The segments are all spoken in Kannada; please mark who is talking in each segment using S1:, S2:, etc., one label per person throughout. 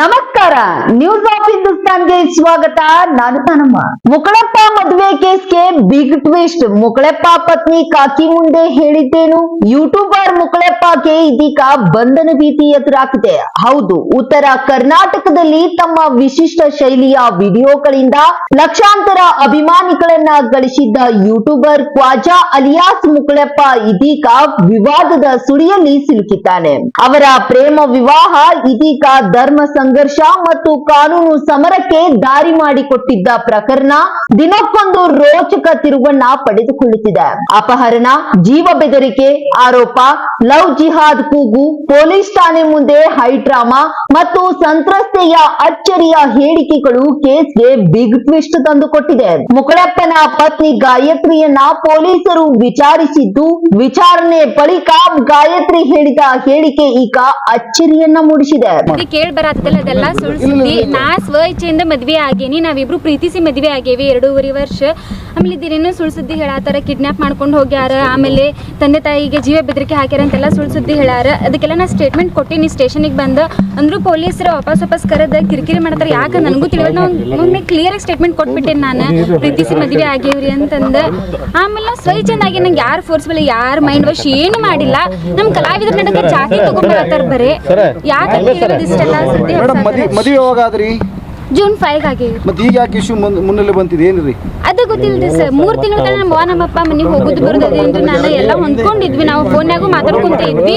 S1: ನಮಸ್ಕಾರ. ನ್ಯೂಸ್ ಆಫ್ ಹಿಂದೂಸ್ತಾನ್ಗೆ ಸ್ವಾಗತ. ನಾನು ತನಮ್ಮ ಮುಕಳಪ್ಪ ಮದುವೆ ಕೇಸ್ಗೆ ಬಿಗ್ ಟ್ವಿಸ್ಟ್ ಮುಕಳಪ್ಪ ಪತ್ನಿ ಕಾಕಿ ಮುಂದೆ ಹೇಳಿದ್ದೇನು? ಯೂಟ್ಯೂಬರ್ ಮುಕಳಪ್ಪಗೆ ಇದೀಗ ಬಂಧನ ಭೀತಿ ಎದುರಾಗಿದೆ. ಹೌದು, ಉತ್ತರ ಕರ್ನಾಟಕದಲ್ಲಿ ತಮ್ಮ ವಿಶಿಷ್ಟ ಶೈಲಿಯ ವಿಡಿಯೋಗಳಿಂದ ಲಕ್ಷಾಂತರ ಅಭಿಮಾನಿಗಳನ್ನ ಗಳಿಸಿದ್ದ ಯೂಟ್ಯೂಬರ್ ಕ್ವಾಜಾ ಅಲಿಯಾಸ್ ಮುಕಳಪ್ಪ ಇದೀಗ ವಿವಾದದ ಸುಳಿಯಲ್ಲಿ ಸಿಲುಕಿದ್ದಾನೆ. ಅವರ ಪ್ರೇಮ ವಿವಾಹ ಇದೀಗ ಧರ್ಮ ಸಂಘರ್ಷ ಮತ್ತು ಕಾನೂನು ಸಮರಕ್ಕೆ ದಾರಿ ಮಾಡಿಕೊಟ್ಟಿದ್ದ ಪ್ರಕರಣ ದಿನಕ್ಕೊಂದು ರೋಚಕ ತಿರುವನ್ನ ಪಡೆದುಕೊಳ್ಳುತ್ತಿದೆ. ಅಪಹರಣ, ಜೀವ ಬೆದರಿಕೆ ಆರೋಪ, ಲವ್ ಜಿಹಾದ್ ಕೂಗು, ಪೊಲೀಸ್ ಠಾಣೆ ಮುಂದೆ ಹೈಡ್ರಾಮಾ ಮತ್ತು ಸಂತ್ರಸ್ತೆಯ ಅಚ್ಚರಿಯ ಹೇಳಿಕೆಗಳು ಕೇಸ್ಗೆ ಬಿಗ್ ಟ್ವಿಸ್ಟ್ ತಂದುಕೊಟ್ಟಿದೆ. ಮುಕಳಪ್ಪನ ಪತ್ನಿ ಗಾಯತ್ರಿಯನ್ನ ಪೊಲೀಸರು ವಿಚಾರಿಸಿದ್ದು, ವಿಚಾರಣೆ ಬಳಿಕ ಗಾಯತ್ರಿ ಹೇಳಿದ ಹೇಳಿಕೆ ಈಗ ಅಚ್ಚರಿಯನ್ನ ಮೂಡಿಸಿದೆ.
S2: ಅದೆಲ್ಲ ಸುಳ್ಳು ಸುದ್ದಿ. ನಾ ಸ್ವ ಇಚ್ಛೆಯಿಂದ ಮದ್ವೆ ಆಗೇನಿ. ನಾವಿಬ್ರು ಪ್ರೀತಿಸಿ ಮದ್ವೆ ಆಗೇವಿ. ಎರಡೂವರೆ ವರ್ಷ. ಆಮೇಲೆ ಇದೇನೇನೋ ಸುಳ್ಳು ಸುದ್ದಿ ಹೇಳತ್ತಾರ ಕಿಡ್ನಾಪ್ ಮಾಡ್ಕೊಂಡು ಹೋಗ್ಯಾರ. ಆಮೇಲೆ ತಂದೆ ತಾಯಿಗೆ ಜೀವ ಬೆದರಿಕೆ ಹಾಕ್ಯಾರ ಅಂತೆಲ್ಲ ಸುಳ್ಳು ಸುದ್ದಿ ಹೇಳಾರ. ಅದಕ್ಕೆಲ್ಲ ನಾ ಸ್ಟೇಟ್ಮೆಂಟ್ ಕೊಟ್ಟಿನಿ ಸ್ಟೇಷನಿಗೆ ಬಂದ. ಅಂದ್ರೂ ಪೊಲೀಸರು ವಾಪಸ್ ವಾಪಸ್ ಕರೆದ ಕಿರಿಕಿರಿ ಮಾಡ್ತಾರೆ. ಯಾಕೆ? ನನಗೂ ತಿಳಿಯೋದು ನಾವು ಕ್ಲಿಯರ್ ಆಗಿ ಸ್ಟೇಟ್ಮೆಂಟ್ ಕೊಟ್ಬಿಟ್ಟೆ ನಾನು. ಪ್ರೀತಿಸಿ ಮದ್ವೆ ಆಗೇವ್ರಿ ಅಂತಂದ. ಆಮೇಲೆ ನಾವು ಸ್ವ ಚೆನ್ನಾಗಿ ನಂಗೆ ಯಾರು ಫೋರ್ಸ್ಬಲ್ ಯಾರು ಮೈಂಡ್ ವಾಶ್ ಏನು ಮಾಡಿಲ್ಲ. ನಮ್ಮ ಕಲಾವಿದ್ರ ನಡುವೆ ಜಾತಿ ತಗೊಂಡ್ಬರತ್ತಾರ ಬರೇ. ಯಾಕೆ ಇಷ್ಟೆಲ್ಲ ಸುದ್ದಿ
S3: ಮೇಡಮ್ ಮದಿ
S2: ಹಬ್ಸಾಕರ?
S3: ಮದುವೆ ಯಾವಾಗಾದ್ರಿ
S2: ಜೂನ್ ಫೈವ್ ಆಗಿ.
S3: ಮತ್ತೆ ಈಗ ಯಾಕೆ ಇಶ್ಯೂ ಮುನ್ನೆಲೆ ಬಂತಿದೆ? ಏನ್ರಿ?
S2: ಅದು ಗೊತ್ತಿಲ್ರಿ ಸರ್. ಮೂರ್ ತಿಂಗಳ ತನಕ ನಮ್ಮ ನಮ್ಮಪ್ಪ ಮನೆಗೆ ಹೋಗುದು ಬರೋದು ಎಂದು ನಾನು ಎಲ್ಲ ಹೊಂದ್ಕೊಂಡಿದ್ವಿ. ನಾವು ಫೋನ್ಯಾಗೂ ಮಾತಾಡ್ಕೊಂತ ಇದ್ವಿ.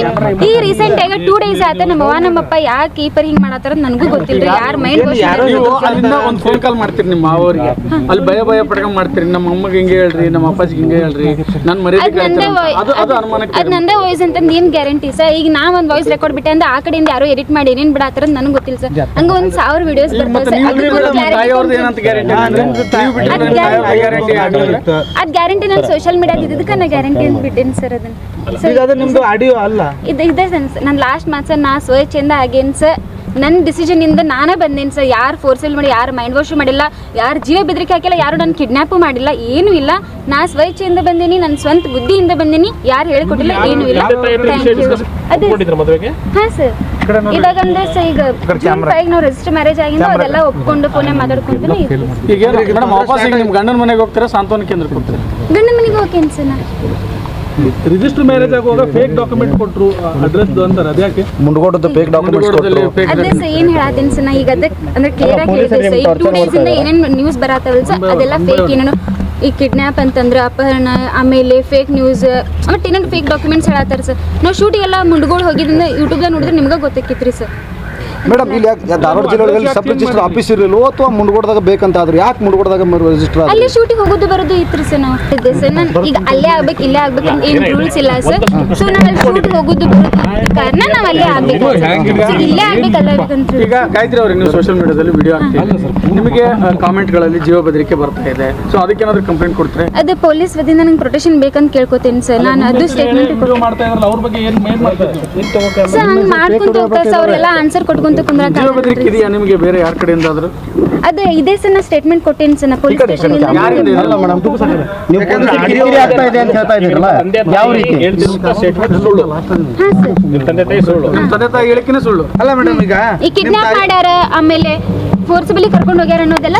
S2: ಈ ರೀಸೆಂಟ್ ಆಗಿ ಟೂ ಡೇಸ್ ಆತ ನಮ್ಮ ಅವ್ವ ನಮ್ಮಪ್ಪ ಯಾಕೆ ಈ ಪರಿ ಹಿಂಗ್ ಮಾಡತ್ತಾರ ನನಗೂ ಗೊತ್ತಿಲ್ರಿ. ಯಾರ ಮೈಂಡ್
S4: ನೀವು ಅಲ್ಲಿಂದ ಒಂದು ಫೋನ್ ಕಾಲ್ ಮಾಡ್ತೀರಿ ನಿಮ್ಮ ಅವರಿಗೆ ಅಲ್ಲಿ ಭಯ ಭಯ ಪಡ್ಕೊಂಡ್ ಮಾಡ್ತೀರಿ. ನಮ್ಮ ಅಮ್ಮಗೆ ಹಿಂಗೆ ಹೇಳ್ರಿ ನಮ್ಮ ಅಪ್ಪಾಜಿಗೆ ಹಿಂಗೆ ಹೇಳ್ರಿ. ನನ್ ಮರಿ
S2: ಅದ್ ನಂದೇ ವಾಯ್-
S4: ಅದು ಅದು ಅನುಮಾನಕ್ಕೆ
S2: ಅದ್ ನಂದೇ ವಾಯ್ಸ್ ಅಂತ ಏನ್ ಗ್ಯಾರಂಟಿ ಸರ್? ಈಗ ನಾ ಒಂದ್ ವಾಯ್ಸ್ ರೆಕಾರ್ಡ್ ಬಿಟ್ಟೆ ಅಂದ್ರೆ ಆ ಕಡೆಯಿಂದ ಯಾರು ಎಡಿಟ್ ಮಾಡಿ ಏನೇನ್ ಬಿಡತ್ತಾರ ನನಗೆ ಗೊತ್ತಿಲ್ಲ ಸರ್. ಹಂಗ ಒಂದ್ ಸಾವಿರ ವಿಡಿಯೋಸ್
S4: ಮತ್ತೆ
S2: ಅದ್ ಗ್ಯಾರಂಟಿ
S4: ಗ್ಯಾರಂಟಿ
S2: ಅದ್ ಗ್ಯಾರಂಟಿ ನಾನು ಸೋಶಿಯಲ್ ಮೀಡಿಯಾದ ಇದಕ್ಕೆ ಗ್ಯಾರಂಟಿ ಅಂತ ಬಿಟ್ಟೇನಿ ಸರ್ ಅದನ್ನ.
S5: ಆಡಿಯೋ ಅಲ್ಲ.
S2: ಇದು ಇದೆ ನಾನು ಲಾಸ್ಟ್ ಮಾತ್ಸ ಸರ್ ನಾ ಸ್ವಚ್ಛಂದ ಆಗೇನ್ ಸರ್ ನನ್ನ ಡಿಸಿಷನ್ ಇಂದ ನಾನೇ ಬಂದೇನು ಸರ್ ಯಾರು ಫೋರ್ಸಲ್ ಮಾಡಿ ಯಾರು ಮೈಂಡ್ ವಾಶ್ ಮಾಡಿಲ್ಲ ಯಾರು ಜೀವ ಬೆದರಿಕೆ ಹಾಕಿಲ್ಲ ಯಾರು ನನ್ನ ಕಿಡ್ನಾಪು ಮಾಡಿಲ್ಲ ಏನೂ ಇಲ್ಲ. ನಾ ಸ್ವಚ್ಛೆಯಿಂದ ಬಂದೇನಿ ನನ್ನ ಸ್ವಂತ ಬುದ್ಧಿಯಿಂದ ಬಂದೇನಿ ಯಾರು ಹೇಳಿಕೊಟ್ಟಿಲ್ಲ ಏನೂ ಇಲ್ಲ. ಥ್ಯಾಂಕ್ ಯು ಅದೇ ಹಾಂ ಸರ್ ಇವಾಗ ಅಂದ್ರೆ ಸರ್ ಈಗ ಫೈವ್ ನಾವು ರಿಜಿಸ್ಟರ್ ಮ್ಯಾರೇಜ್ ಆಗಿದ್ದು ಅದೆಲ್ಲ ಒಪ್ಕೊಂಡು ಫೋನೇ ಮಾತಾಡ್ಕೊಂತೀನಿ.
S4: ಈಗ ಮೇಡಮ್ ವಾಪಸ್ ನಿಮ್ಮ ಗಂಡನ ಮನೆಗೆ ಹೋಗ್ತೀರಾ ಸಾಂತ್ವನ ಕೇಂದ್ರಕ್ಕೆ ಹೋಗ್ತೀರಾ?
S2: ಗಂಡನ ಮನೆಗೆ ಹೋಗ್ತೀನಿ ಸರ್ ನಾ.
S5: ರಿಜಿಸ್ಟರ್ ಮ್ಯಾರೇಜ್ ಆಗುವಾಗ ಫೇಕ್ ಡಾಕ್ಯುಮೆಂಟ್ ಕೊಟ್ರು ಅಡ್ರೆಸ್ ಅಂತಾರೆ ಅದ್ಯಾಕೆ?
S3: ಮುಂಡ್ಗೋಟದ ಫೇಕ್ ಡಾಕ್ಯುಮೆಂಟ್ಸ್
S4: ಕೊಟ್ರು.
S2: ಅದೇ ಸರ್ ಏನ್ ಹೇಳತ್ತೀನಿ ಸರ್ ನಾ ಈಗ ಅದಕ್ಕೆ ಅಂದ್ರೆ ಕ್ಲಿಯರ್ ಆಗಿ ಹೇಳಿದೆ ಸರ್ ಈ ಟೂ ಡೇಸ್ ಇಂದ ಏನೇನು ನ್ಯೂಸ್ ಬರತ್ತಲ್ಲ ಸರ್ ಅದೆಲ್ಲ ಫೇಕ್ ಏನೇನು ಈ ಕಿಡ್ನಾಪ್ ಅಂತಂದ್ರೆ ಅಪಹರಣ ಆಮೇಲೆ ಫೇಕ್ ನ್ಯೂಸ್ ಮತ್ತೆ ಏನೇನು ಫೇಕ್ ಡಾಕ್ಯುಮೆಂಟ್ಸ್ ಹೇಳತ್ತಾರ ಸರ್ ನಾವು ಶೂಟಿಂಗ್ ಎಲ್ಲ ಮುಂಡ್ಗೋಳ್ ಹೋಗಿದ್ರಿಂದ ಯೂಟ್ಯೂಬ್ದಾಗ ನೋಡಿದ್ರೆ ನಿಮ್ಗೆ ರೀ ಸರ್
S3: ಮೇಡಮ್ ಇಲ್ಲಿ ಯಾಕೆ ಧಾರವಾಡ ಜಿಲ್ಲೆಗಳಲ್ಲಿ ಸಬ್ ರಿಜಿಸ್ಟರ್ ಆಫೀಸ್ ಇರಲಿಲ್ಲ? ಅಥವಾ ಮುಂಡಗೋಡದಾಗ ಬೇಕಂತ ಆದ್ರೆ ಯಾಕೆ ಮುಂಡಗೋಡದಾಗ ರಿಜಿಸ್ಟರ್
S2: ಅಲ್ಲಿ ಶೂಟಿಂಗ್ ಹೋಗೋದು ಬರೋದು ಇತ್ತು ಸರ್ ನಾವು. ಸರ್ ನಾನು ಈಗ ಅಲ್ಲೇ ಆಗ್ಬೇಕು ಇಲ್ಲೇ ಆಗ್ಬೇಕು ಅಂತ ಏನು ರೂಲ್ಸ್ ಇಲ್ಲ ಸರ್. ಸೊ ನಾವು ಅಲ್ಲಿ ಶೂಟಿಂಗ್ ಹೋಗೋದು ಬರೋದು ಇದ್ದ ಕಾರಣ ನಾವು ಅಲ್ಲೇ ಆಗ್ಬೇಕು. ಇಲ್ಲೇ ಆಗ್ಬೇಕು ಅಲ್ಲೇ ಅಂತ
S4: ಈಗ ಗಾಯತ್ರಿ ಅವರು ನೀವು ಸೋಷಿಯಲ್ ಮೀಡಿಯಾದಲ್ಲಿ ವಿಡಿಯೋ ಹಾಕ್ತೀರಿ. ನಿಮಗೆ ಕಾಮೆಂಟ್ಗಳಲ್ಲಿ ಜೀವ ಬೆದರಿಕೆ ಬರ್ತಾ ಇದೆ. ಸೊ ಅದಕ್ಕೇನಾದ್ರೂ ಕಂಪ್ಲೇಂಟ್ ಕೊಡ್ತೀರಾ?
S2: ಅದು ಪೊಲೀಸ್ ವದಿನ ನನಗೆ ಪ್ರೊಟೆಕ್ಷನ್ ಬೇಕಂತ ಕೇಳ್ಕೊತೀನಿ ಸರ್. ನಾನು ಅದು ಸ್ಟೇಟ್ಮೆಂಟ್
S5: ಕೊಡ್ತೀನಿ ಮಾಡ್ತಾ ಇದ್ರಲ್ಲ ಅವ್ರ ಬಗ್ಗೆ ಏನ್ ಮೇನ್ ಮಾಡ್ತಾರೆ
S2: ಸರ್ ಹಂಗೆ ಮಾಡ್ಕೊಂತ ಹೋಗ್ತಾರೆ ಸರ್ ಅವರೆಲ್ಲ ಆನ್ಸರ್ ಕೊಟ್ಕೊಂತ
S4: ಜೀವ ಬೆದರಿಕೆ
S2: ಕುಂದ್ರಕ್ಕೆ
S4: ಇದೆಯಾ ನಿಮಗೆ ಬೇರೆ ಯಾರ ಕಡೆಯಿಂದ ಆದ್ರೂ
S2: ಅದು ಇದೇ ಸಣ್ಣ ಸ್ಟೇಟ್ಮೆಂಟ್ ಕೊಟ್ಟೇನಿ ಸಣ್ಣ ಪೊಲೀಸ್ ಸ್ಟೇಷನ್
S4: ಇದೆ?
S3: ನೀವು ಕಿರಿಕಿರಿ ಆಗ್ತಾ ಇದೆ ಅಂತ ಹೇಳ್ತಾ ಇದ್ದೀರಲ್ಲ ಯಾವ ರೀತಿ?
S4: ಸುಳ್ಳು.
S2: ಹಾಂ ಸುಳ್ಳು.
S4: ನಿಮ್ಮ ತಂದೆ ತಾಯಿ ಹೇಳಿಕೆನೇ ಸುಳ್ಳು.
S5: ಅಲ್ಲ ಮೇಡಮ್ ಈಗ
S2: ಈ ಕಿಡ್ನಾಪ್ ಮಾಡ್ಯಾರ ಆಮೇಲೆ ಫೋರ್ಸಬಲಿ ಕರ್ಕೊಂಡು ಹೋಗ್ಯಾರ ಅನ್ನೋದೆಲ್ಲ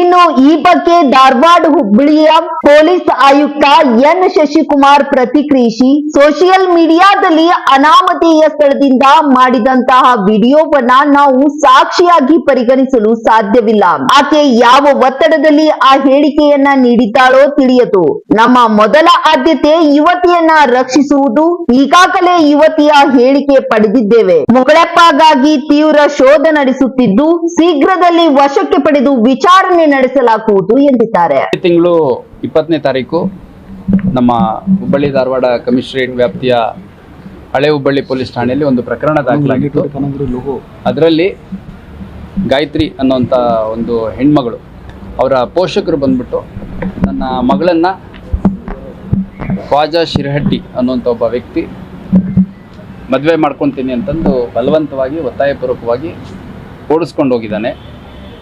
S1: ಇನ್ನು ಈ ಬಗ್ಗೆ ಧಾರವಾಡ ಹುಬ್ಬಳ್ಳಿಯ ಪೊಲೀಸ್ ಆಯುಕ್ತ ಎನ್ ಶಶಿಕುಮಾರ್ ಪ್ರತಿಕ್ರಿಯಿಸಿ ಸೋಷಿಯಲ್ ಮೀಡಿಯಾದಲ್ಲಿ ಅನಾಮಧೇಯ ಸ್ಥಳದಿಂದ ಮಾಡಿದಂತಹ ವಿಡಿಯೋವನ್ನ ನಾವು ಸಾಕ್ಷಿಯಾಗಿ ಪರಿಗಣಿಸಲು ಸಾಧ್ಯವಿಲ್ಲ. ಆಕೆ ಯಾವ ಒತ್ತಡದಲ್ಲಿ ಆ ಹೇಳಿಕೆಯನ್ನ ನೀಡಿದ್ದಾಳೋ ತಿಳಿಯದು. ನಮ್ಮ ಮೊದಲ ಆದ್ಯತೆ ಯುವತಿಯನ್ನ ರಕ್ಷಿಸುವುದು ಈಗಾಗಲೇ ಯುವತಿಯ ಹೇಳಿಕೆ ಪಡೆದಿದ್ದೇವೆ. ಮುಗಳಪ್ಪಗಾಗಿ ತೀವ್ರ ಶೋಧ ನಡೆಸುತ್ತಿದ್ದು ಶೀಘ್ರದಲ್ಲಿ ವಶಕ್ಕೆ ಪಡೆದು ವಿಚಾರಣೆ ನಡೆಸಲಾಗುವುದು ಎಂದಿದ್ದಾರೆ.
S6: ತಿಂಗಳು ಇಪ್ಪತ್ತನೇ ತಾರೀಕು ನಮ್ಮ ಹುಬ್ಬಳ್ಳಿ ಧಾರವಾಡ ಕಮಿಷನರೇಟ್ ವ್ಯಾಪ್ತಿಯ ಹಳೆ ಹುಬ್ಬಳ್ಳಿ ಪೊಲೀಸ್ ಠಾಣೆಯಲ್ಲಿ ಒಂದು ಪ್ರಕರಣ ದಾಖಲಾಗಿತ್ತು. ಅದರಲ್ಲಿ ಗಾಯತ್ರಿ ಅನ್ನೋಂಥ ಒಂದು ಹೆಣ್ಮಗಳು, ಅವರ ಪೋಷಕರು ಬಂದ್ಬಿಟ್ಟು ನನ್ನ ಮಗಳನ್ನು ಖ್ವಾಜಾ ಶಿರಹಟ್ಟಿ ಅನ್ನುವಂಥ ಒಬ್ಬ ವ್ಯಕ್ತಿ ಮದುವೆ ಮಾಡ್ಕೊತೀನಿ ಅಂತಂದು ಬಲವಂತವಾಗಿ ಒತ್ತಾಯಪೂರ್ವಕವಾಗಿ ಓಡಿಸ್ಕೊಂಡು ಹೋಗಿದ್ದಾನೆ.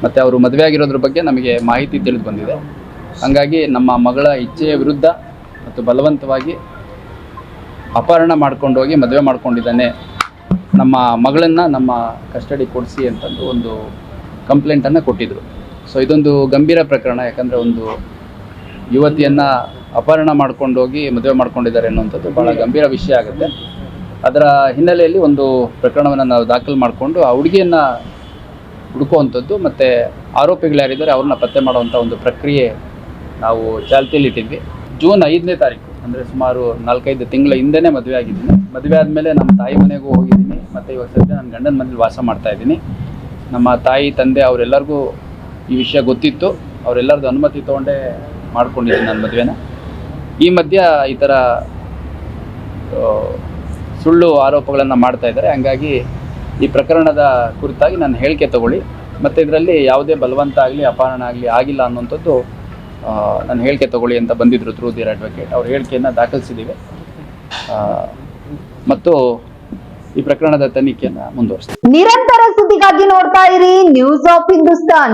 S6: ಮತ್ತು ಅವರು ಮದುವೆ ಆಗಿರೋದ್ರ ಬಗ್ಗೆ ನಮಗೆ ಮಾಹಿತಿ ತಿಳಿದು ಬಂದಿದೆ. ಹಾಗಾಗಿ ನಮ್ಮ ಮಗಳ ಇಚ್ಛೆಯ ವಿರುದ್ಧ ಮತ್ತು ಬಲವಂತವಾಗಿ ಅಪಹರಣ ಮಾಡ್ಕೊಂಡು ಹೋಗಿ ಮದುವೆ ಮಾಡ್ಕೊಂಡಿದ್ದಾನೆ. ನಮ್ಮ ಮಗಳನ್ನು ನಮ್ಮ ಕಸ್ಟಡಿ ಕೊಡಿಸಿ ಅಂತಂದು ಒಂದು ಕಂಪ್ಲೇಂಟನ್ನು ಕೊಟ್ಟಿದ್ದರು ಸೊ ಇದೊಂದು ಗಂಭೀರ ಪ್ರಕರಣ, ಯಾಕಂದರೆ ಒಂದು ಯುವತಿಯನ್ನು ಅಪಹರಣ ಮಾಡ್ಕೊಂಡೋಗಿ ಮದುವೆ ಮಾಡ್ಕೊಂಡಿದ್ದಾರೆ ಅನ್ನುವಂಥದ್ದು ಭಾಳ ಗಂಭೀರ ವಿಷಯ ಆಗುತ್ತೆ. ಅದರ ಹಿನ್ನೆಲೆಯಲ್ಲಿ ಒಂದು ಪ್ರಕರಣವನ್ನು ನಾವು ದಾಖಲು ಮಾಡಿಕೊಂಡು ಆ ಹುಡುಗಿಯನ್ನು ಹುಡುಕುವಂಥದ್ದು ಮತ್ತು ಆರೋಪಿಗಳು ಯಾರಿದ್ದಾರೆ ಅವ್ರನ್ನ ಪತ್ತೆ ಮಾಡುವಂಥ ಒಂದು ಪ್ರಕ್ರಿಯೆ ನಾವು ಚಾಲ್ತಿಯಲ್ಲಿ ಇಟ್ಟಿದ್ವಿ. ಜೂನ್ ಐದನೇ ತಾರೀಕು, ಅಂದರೆ ಸುಮಾರು ನಾಲ್ಕೈದು ತಿಂಗಳ ಹಿಂದೆನೇ ಮದುವೆ ಆಗಿದ್ದೀನಿ. ಮದುವೆ ಆದಮೇಲೆ ನಮ್ಮ ತಾಯಿ ಮನೆಗೂ ಹೋಗಿದ್ದೀನಿ. ಮತ್ತು ಇವಾಗ ಸದ್ಯ ನನ್ನ ಗಂಡನ ಮನೇಲಿ ವಾಸ ಮಾಡ್ತಾ ಇದ್ದೀನಿ. ನಮ್ಮ ತಾಯಿ, ತಂದೆ ಅವರೆಲ್ಲರಿಗೂ ಈ ವಿಷಯ ಗೊತ್ತಿತ್ತು. ಅವರೆಲ್ಲರದ್ದು ಅನುಮತಿ ತೊಗೊಂಡೇ ಮಾಡ್ಕೊಂಡಿದ್ದೀನಿ ನನ್ನ ಮದುವೆನ. ಈ ಮಧ್ಯ ಈ ಥರ ಸುಳ್ಳು ಆರೋಪಗಳನ್ನು ಮಾಡ್ತಾ ಇದ್ದಾರೆ. ಹಂಗಾಗಿ ಈ ಪ್ರಕರಣದ ಕುರಿತಾಗಿ ನಾನು ಹೇಳಿಕೆ ತಗೊಳ್ಳಿ. ಮತ್ತು ಇದರಲ್ಲಿ ಯಾವುದೇ ಬಲವಂತ ಆಗಲಿ ಅಪಹರಣ ಆಗಲಿ ಆಗಿಲ್ಲ ಅನ್ನುವಂಥದ್ದು ಆ, ನಾನು ಹೇಳಿಕೆ ತಗೊಳ್ಳಿ ಅಂತ ಬಂದಿದ್ದರು ಥ್ರೂ ದಿಯರ್ ಅಡ್ವೊಕೇಟ್ ಅವ್ರ ಹೇಳಿಕೆಯನ್ನು ದಾಖಲಿಸಿದ್ದೀವಿ ಮತ್ತು ಈ ಪ್ರಕರಣದ ತನಿಖೆಯನ್ನು ಮುಂದುವರಿಸ್ತೀವಿ.
S1: ನಿರಂತರ ಸುದ್ದಿಗಾಗಿ ನೋಡ್ತಾ ಇರಿ ನ್ಯೂಸ್ ಆಫ್ ಹಿಂದೂಸ್ತಾನ್